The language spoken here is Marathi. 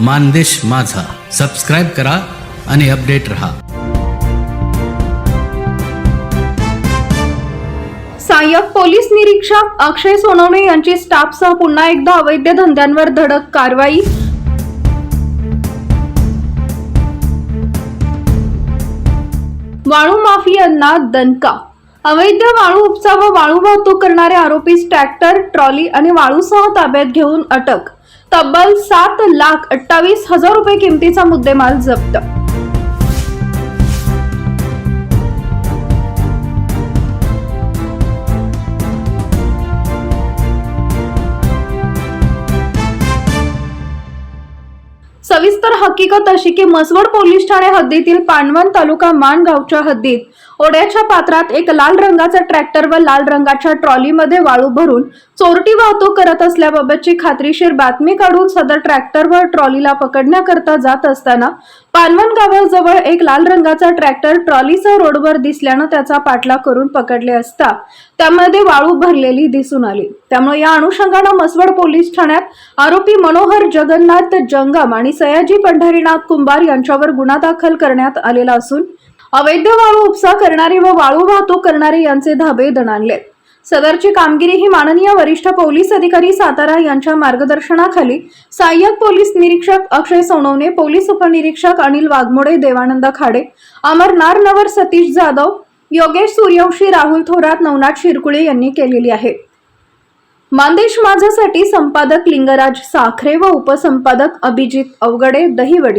मानदेश माझा. सबस्क्राईब करा आणि अपडेट रहा. सहाय्यक पोलीस निरीक्षक अक्षय सोनवणे यांची स्टाफसह पुन्हा एकदा अवैध धंद्यांवर धडक कारवाई. वाळू माफियांना दणका. अवैध वाळू उपसा व वाळू वाहतूक करणारे आरोपी ट्रॅक्टर ट्रॉली आणि वाळूसह ताब्यात घेऊन अटक. तब्बल सात लाख अठ्ठावीस हजार रुपये किमतीचा मुद्देमाल जप्त. सविस्तर हकीकत अशी की मसवड पोलीस ठाणे हद्दीतील पांडवन तालुका मान गावच्या हद्दीत ओढ्याच्या पात्रात एक लाल रंगाचा ट्रॅक्टर व लाल रंगाच्या ट्रॉलीमध्ये वाळू भरून चोरटी वाहतूक करत असल्याबाबतची खात्रीशीर बातमी काढून सदर ट्रॅक्टर व ट्रॉलीला पकडण्याकरता जात असताना पानवन गावाजवळ एक लाल रंगाचा ट्रॅक्टर ट्रॉलीसह रोडवर दिसल्यानं त्याचा पाठलाग करून पकडले असता त्यामध्ये वाळू भरलेली दिसून आली. त्यामुळे या अनुषंगानं मसवड पोलीस ठाण्यात आरोपी मनोहर जगन्नाथ जंगम आणि सयाजी पंढरीनाथ कुंभार यांच्यावर गुन्हा दाखल करण्यात आलेला असून अवैध वाळू उपसा करणारे व वाळू वाहतूक करणारे यांचे धाबे दणाणले सदरची कामगिरी ही माननीय वरिष्ठ पोलीस अधिकारी सातारा यांच्या मार्गदर्शनाखाली. सहाय्यक पोलीस निरीक्षक अक्षय सोनवणे पोलीस उपनिरीक्षक अनिल वाघमोडे देवानंद खाडे अमर नारनवर सतीश जाधव योगेश सूर्यवंशी राहुल थोरात नवनाथ शिरकुळे यांनी केलेली आहे. मानदेश माझासाठी संपादक लिंगराज साखरे व उपसंपादक अभिजित अवगडे दहिवडी.